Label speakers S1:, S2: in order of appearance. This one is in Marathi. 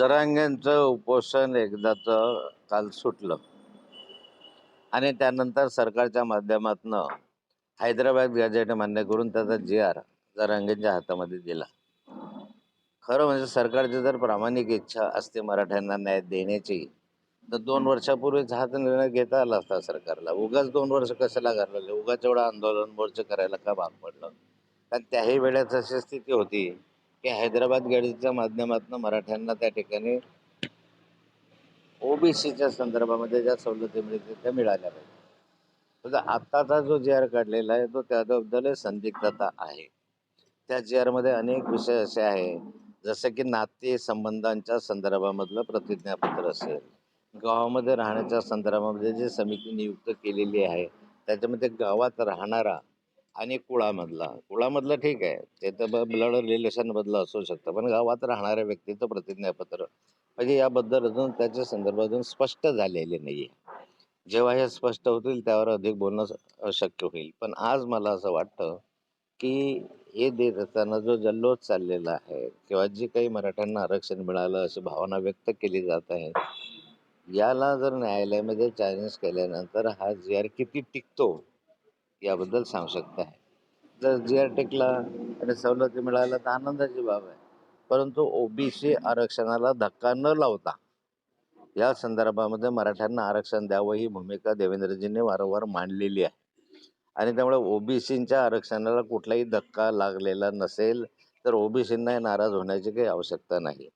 S1: जरांगेंचं उपोषण एकदाचं काल सुटलं. आणि त्यानंतर सरकारच्या माध्यमातून हैदराबाद गॅजेट मान्य करून त्याचा जी आर जरांगेंच्या हातामध्ये दिला. खरं म्हणजे सरकारची जर प्रामाणिक इच्छा असते मराठ्यांना न्याय देण्याची तर दोन वर्षापूर्वीच हाच निर्णय घेता आला असता सरकारला. उगाच दोन वर्ष कशाला घालवले? उगाच एवढं आंदोलन मोर्चा करायला का भाग पडलं? कारण त्याही वेळेस अशी स्थिती होती. की हैदराबाद गॅजेटच्या माध्यमातून मराठ्यांना त्या ठिकाणी ओबीसीच्या संदर्भामध्ये ज्या सवलती मिळतील त्या मिळाल्या पाहिजे. म्हणजे आत्ताचा जो जी आर काढलेला आहे तो त्याबद्दल संदिग्धता आहे. त्या जी आरमध्ये अनेक विषय असे आहे जसं की नाते संबंधांच्या संदर्भामधलं प्रतिज्ञापत्र असेल गावामध्ये राहण्याच्या संदर्भामध्ये जी समिती नियुक्त केलेली आहे त्याच्यामध्ये गावात राहणारा आणि कुळामधला. कुळामधला ठीक आहे. ते तर ब्लड रिलेशनमधलं असू शकतं. पण गावात राहणाऱ्या व्यक्तीचं प्रतिज्ञापत्र म्हणजे याबद्दल अजून त्याच्या संदर्भातून स्पष्ट झालेले नाही आहे जेव्हा हे स्पष्ट होतील त्यावर अधिक बोलणं शक्य होईल. पण आज मला असं वाटतं की हे देत असताना जो जल्लोष चाललेला आहे किंवा जी काही मराठ्यांना आरक्षण मिळालं अशी भावना व्यक्त केली जात आहे याला जर न्यायालयामध्ये चॅलेंज केल्यानंतर हा जी आर किती टिकतो? याबद्दल सांगू शकता जर जी आर टेकला आणि सवलती मिळायला तर आनंदाची बाब आहे. परंतु ओबीसी आरक्षणाला धक्का न लावता या संदर्भामध्ये मराठ्यांना आरक्षण द्यावं ही भूमिका देवेंद्रजींनी वारंवार मांडलेली आहे. आणि त्यामुळे ओबीसीच्या आरक्षणाला कुठलाही धक्का लागलेला नसेल तर ओबीसींना नाराज होण्याची काही आवश्यकता नाही.